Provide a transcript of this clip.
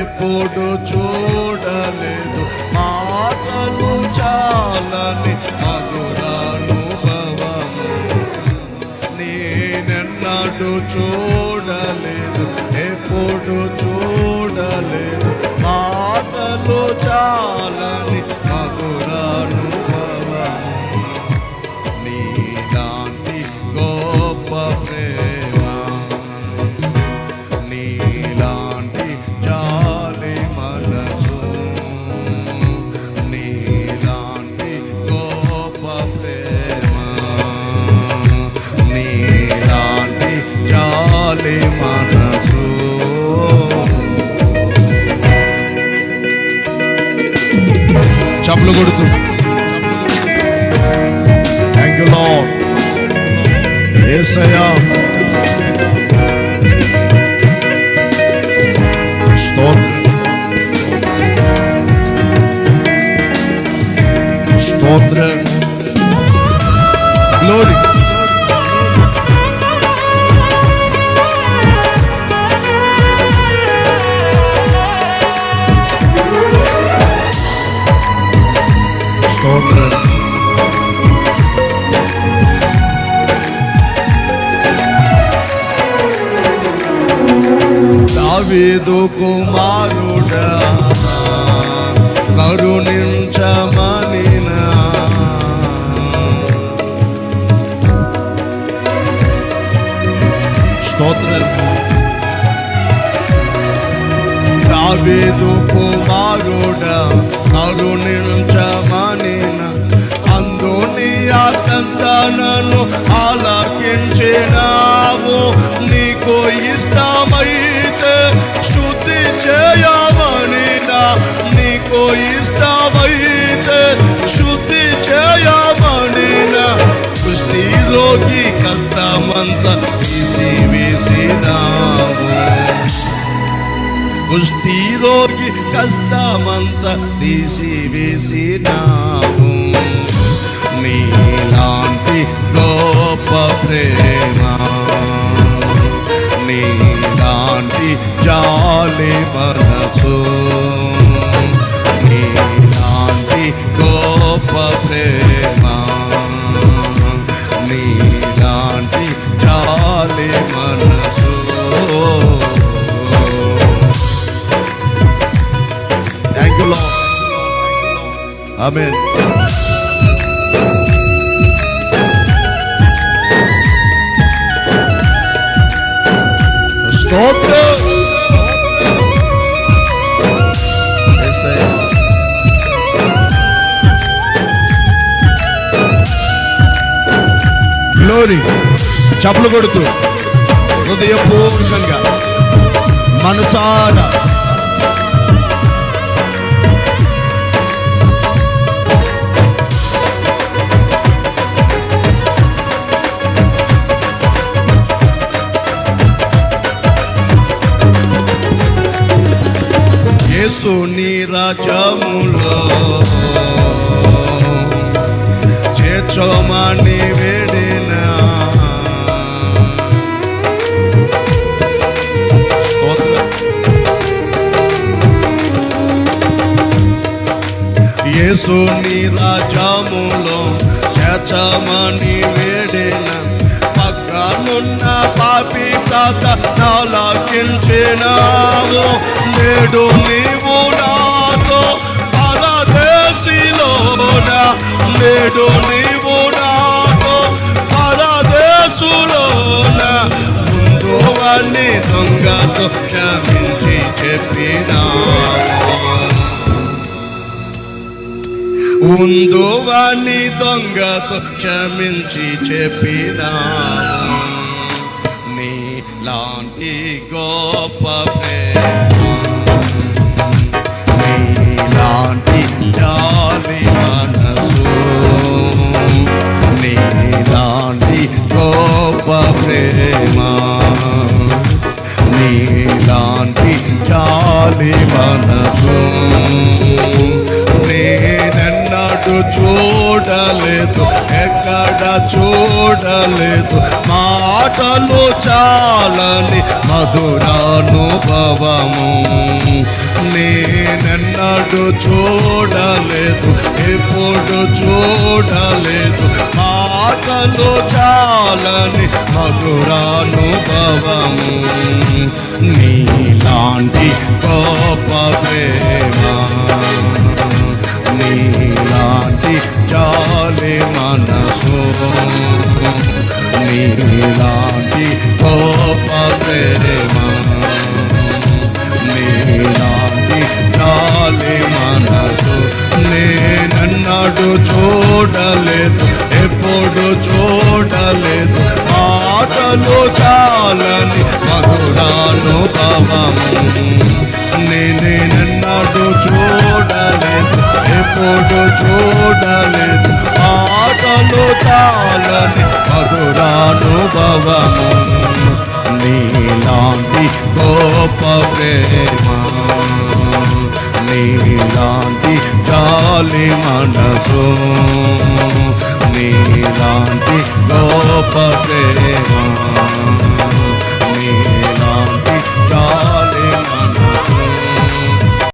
ఎప్పుడు చూడలేదు. మాటలు చాలని మధురానుభవము నేనెన్నడు చూ చప్పులు కొడుతూ థ్యాంక్ యూ లాడ్ ఏసయ్యా స్తోత్రం స్తోత్రం దావీదు కుమారుడా కరుణించమని స్తోత్రం. దావీదు కుమారుడా కరుణించమని అందుని ఆతంతనను ఆలకించినావు నీకు ఇష్టమై శుద్ధి చేయమనినా నీకు ఇష్టమైతే శుద్ధి చేయమనినా సృష్టి రోగి కష్టమంతా తీసి వేసినావు కుష్టి రోగి కష్టమంత తీసి వేసినావు నీలాంటి గోప ప్రేమ నీ నీలాంటి జాలి మనసు నీలాంటి గొప్ప ప్రేమ నీలాంటి జాలి మనసు థ్యాంక్ యూ లార్డ్ ఆమేన్ స్తోత్రం యేసయ్యా. గ్లోరీ చప్పులు కొడుతూ. హృదయపూర్వకంగా. మనసారా. యేసు నీ రాజములో చేర్చోమని వేడిన. యేసుని యేసు రాజములో చేర్చమని వేడిన. పక్కనున్న పాపి తాత నాలకించినావు. నేడు నీవు నాతో పరదేశిలోన? నేడు నీవు నాతో పరదేశులోన? ముందు వాణ్ణి దొంగతో క్షమించి చెప్పినా. ఉందో దొంగతో క్షమించి చెప్పినా. నీ లాంటి గొప్ప ప్రేమ వాడి మనసు. నేనెన్నడు చూడలేదు ఎక్కడ చూడలేదు. మాటలు చాలని మధురానుభవము. నేనెన్నడు చూడలేదు ఎప్పుడు చూడలేదు. మాటలు చాలని మధురానుభవము. నీలా గొప్ప ప్రేమ నీలాంటి జాలి మనసు నేనన్నాడు చూడలేదు ఎప్పుడు చూడలేదు ఆటలు చాలని మధురాను మధురానుభవము నేనన్నాడు చూడలేదు ఎప్పుడు చూడలేదు ఆటలు చాలని మధురాను మధురానుభవము. నీలాంటి గోప ప్రేమ నీలాంటి జాలి మనసు నీలాంటి గోప ప్రేమ.